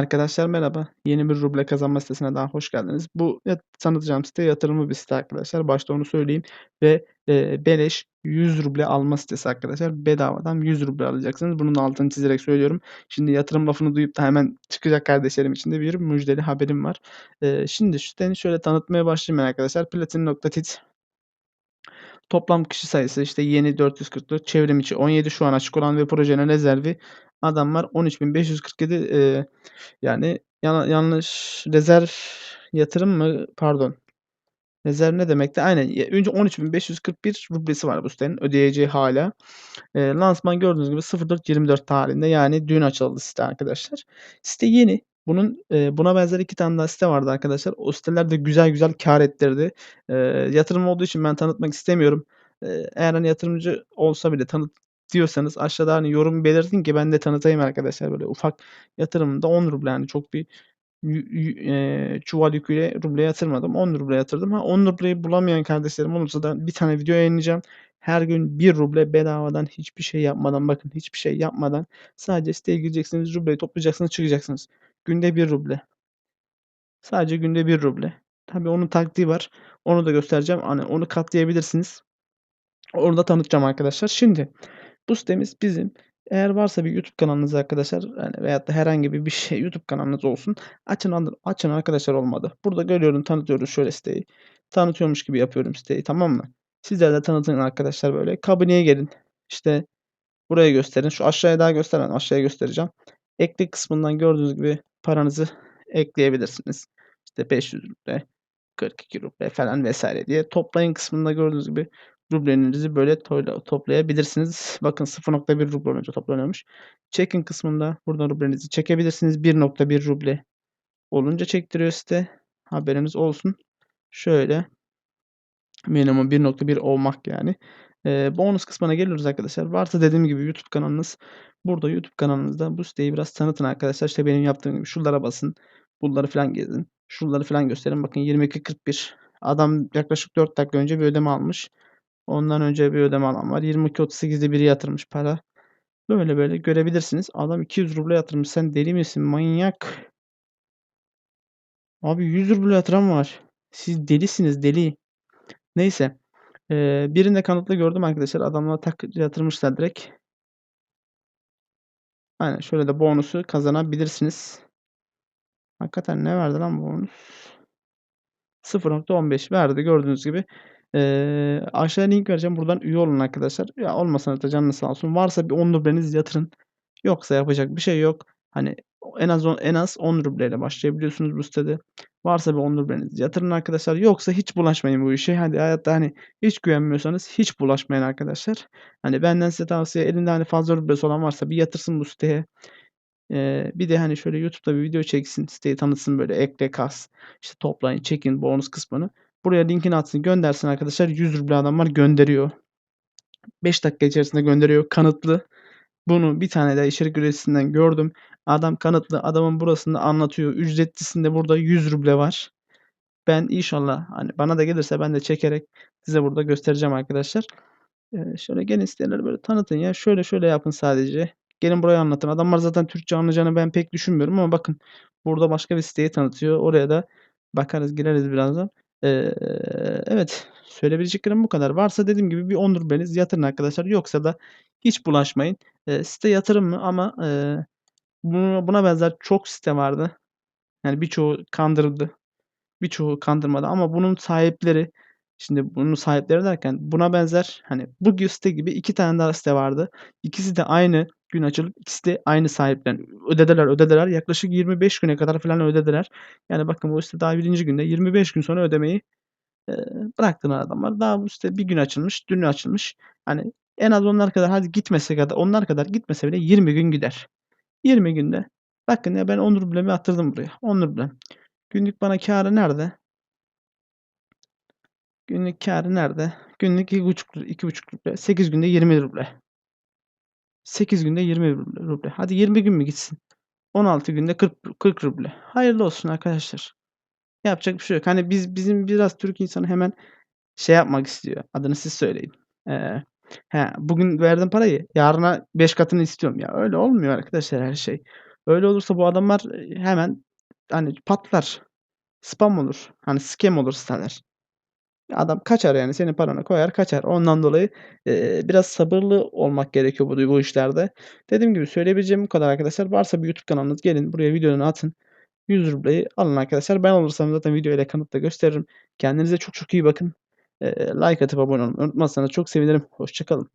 Arkadaşlar merhaba. Yeni bir ruble kazanma sitesine daha hoş geldiniz. Bu tanıtacağım site yatırımlı bir site arkadaşlar. Başta onu söyleyeyim ve, eee, beleş 100 ruble alma sitesi arkadaşlar. Bedavadan 100 ruble alacaksınız. Bunun altını çizerek söylüyorum. Şimdi yatırım lafını duyup da hemen çıkacak kardeşlerim için de bir müjdeli haberim var. Eee, şimdi şu siteyi şöyle tanıtmaya başlayayım arkadaşlar. Platin.tit Toplam kişi sayısı işte yeni 444, çevrim içi 17 şu an açık olan ve projenin rezervi adamlar 13.547 eee, yani yana yanlış rezerv yatırım mı? Pardon. Rezerv ne demekti? Aynen. Önce 13.541 rublesi var bu sitenin ödeyeceği hâlâ. Eee, lansman gördüğünüz gibi 04.24 tarihinde yani dün açıldı site arkadaşlar. Site yeni. Bunun, eee, buna benzer 2 tane daha site vardı arkadaşlar. O siteler de güzel güzel kâr ettirdi. Eee, yatırım olduğu için ben tanıtmak istemiyorum. Eee, eğer hani yatırımcı olsa bile tanıt diyorsanız aşağıda hani yorum belirtin ki ben de tanıtayım arkadaşlar. Böyle ufak yatırımda 10 ruble yani çok bir yü yü eee, çuval yüküyle ruble yatırmadım. 10 ruble yatırdım. Ha 10 rubleyi bulamayan kardeşlerim olursa da bir tane video yayınlayacağım. Her gün 1 ruble bedavadan hiçbir şey yapmadan bakın hiçbir şey yapmadan sadece siteye gireceksiniz, rubleyi toplayacaksınız, çıkacaksınız. Günde 1 ruble. Sadece günde 1 ruble. Tabii onun taktiği var. Onu da göstereceğim. Hani onu katlayabilirsiniz. Orada tanıtacağım arkadaşlar. Şimdi bu sitemiz bizim eğer varsa bir YouTube kanalınız arkadaşlar yani veyahut da herhangi bir bir şey YouTube kanalınız olsun. Açın açın arkadaşlar olmadı. Burada görüyorum tanıtıyoruz şöyle siteyi. Tanıtıyormuş gibi yapıyorum siteyi tamam mı? Sizler de tanıtın arkadaşlar böyle. Kabineye gelin. İşte buraya gösterin. Şu aşağıya daha göstermem. Aşağıya göstereceğim. Ekle kısmından gördüğünüz gibi paranızı ekleyebilirsiniz. İşte 500 ruble, 42 ruble falan vesaire diye. Toplayın kısmında gördüğünüz gibi rublelerinizi böyle toplayabilirsiniz. Bakın 0.1 ruble önce toplanıyormuş. Çekin kısmında buradan rublenizi çekebilirsiniz. 1.1 ruble olunca çektiriyor site. Haberiniz olsun. Şöyle minimum 1.1 olmak yani. Eee, bonus kısmına geliyoruz arkadaşlar. Varsa dediğim gibi YouTube kanalınız. Burada YouTube kanalınızda bu siteyi biraz tanıtın arkadaşlar. İşte benim yaptığım gibi şuralara basın. Bunları falan gezin. Şuraları falan gösterin. Bakın 22.41 adam yaklaşık 4 dakika önce bir ödeme almış. Ondan önce bir ödeme alan var. 22.38'de biri yatırmış para. Böyle böyle görebilirsiniz. Adam 200 ruble yatırmış. Sen deli misin? Manyak. Abi 100 ruble yatıran var. Siz delisiniz deli. Neyse. Eee, birinde kanıtlı gördüm arkadaşlar. Adamlar tak yatırmışlar direkt. Aynen şöyle de bonusu kazanabilirsiniz. Hakikaten ne verdi lan bonus? 0.15 verdi gördüğünüz gibi. Eee, aşağıya link vereceğim. Buradan üye olun arkadaşlar. Ya olmasanız da canınız sağ olsun. Varsa bir 10 rublenizi yatırın. Yoksa yapacak bir şey yok. Hani en az en az 10 rubleyle başlayabiliyorsunuz bu sitede. Varsa bir 10 rublenizi yatırın arkadaşlar. Yoksa hiç bulaşmayın bu işe. Hadi hayatta hani hiç güvenmiyorsanız hiç bulaşmayın arkadaşlar. Hani benden size tavsiye elinde hani fazla rublesi olan varsa bir yatırsın bu siteye. Eee, bir de hani şöyle YouTube'da bir video çeksin, siteyi tanıtsın böyle ekle kas, işte toplayın, çekin bonus kısmını. Buraya linkini atsın, göndersin arkadaşlar. 100 ruble adamlar gönderiyor. 5 dakika içerisinde gönderiyor. Kanıtlı. Bunu bir tane daha içerik üreticisinden gördüm. Adam kanıtlı. Adamın burasında anlatıyor. Ücretlisinde burada 100 ruble var. Ben inşallah hani bana da gelirse ben de çekerek size burada göstereceğim arkadaşlar. Eee, şöyle gelin siteleri böyle tanıtın ya. Şöyle şöyle yapın sadece. Gelin burayı anlatın. Adamlar zaten Türkçe anlayacağını ben pek düşünmüyorum ama bakın burada başka bir siteyi tanıtıyor. Oraya da bakarız, gireriz birazdan. Eee, evet, söyleyebileceklerim bu kadar. Varsa dediğim gibi bir 10 rubeliniz yatırın arkadaşlar. Yoksa da hiç bulaşmayın. Eee, site yatırım mı ama, eee, buna buna benzer çok site vardı. Yani birçoğu kandırdı. Birçoğu kandırmadı ama bunun sahipleri şimdi bunun sahipleri derken buna benzer hani bu site gibi 2 tane daha site vardı. İkisi de aynı gün açılıp ikisi de aynı sahipten ödediler, ödediler. Yaklaşık 25 güne kadar falan ödediler. Yani bakın bu site daha 1. günde 25 gün sonra ödemeyi, eee, bıraktılar adamlar. Daha bu site 1 gün açılmış, dün açılmış. Hani en az onlar kadar hadi gitmese kadar onlar kadar gitmese bile 20 gün gider. 20 günde bakın ya ben 10 rublemi yatırdım buraya. 10 rublem. Günlük bana kârı nerede? Günlük kârı nerede? Günlük 2,5 2,5 ruble. 8 günde 20 ruble. 8 günde 20 ruble. Hadi 20 gün mü gitsin? 16 günde 40 40 ruble. Hayırlı olsun arkadaşlar. Yapacak bir şey yok. Hani biz bizim biraz Türk insanı hemen şey yapmak istiyor. Adını siz söyleyin. Eee, he, bugün verdim parayı yarına 5 katını istiyorum. Ya öyle olmuyor arkadaşlar her şey. Öyle olursa bu adamlar, eee, hemen, hani, patlar. Spam olur. Hani, scam olur siteler. Adam kaçar yani senin paranı koyar kaçar. Ondan dolayı, eee, biraz sabırlı olmak gerekiyor bu bu işlerde. Dediğim gibi söyleyebileceğim bu kadar arkadaşlar. Varsa bir YouTube kanalınız gelin buraya videonu atın. ₹100'yi alın arkadaşlar. Ben olursam zaten video ile kanıtla gösteririm. Kendinize çok çok iyi bakın. Like atıp abone olmayı unutmazsanız çok sevinirim. Hoşça kalın.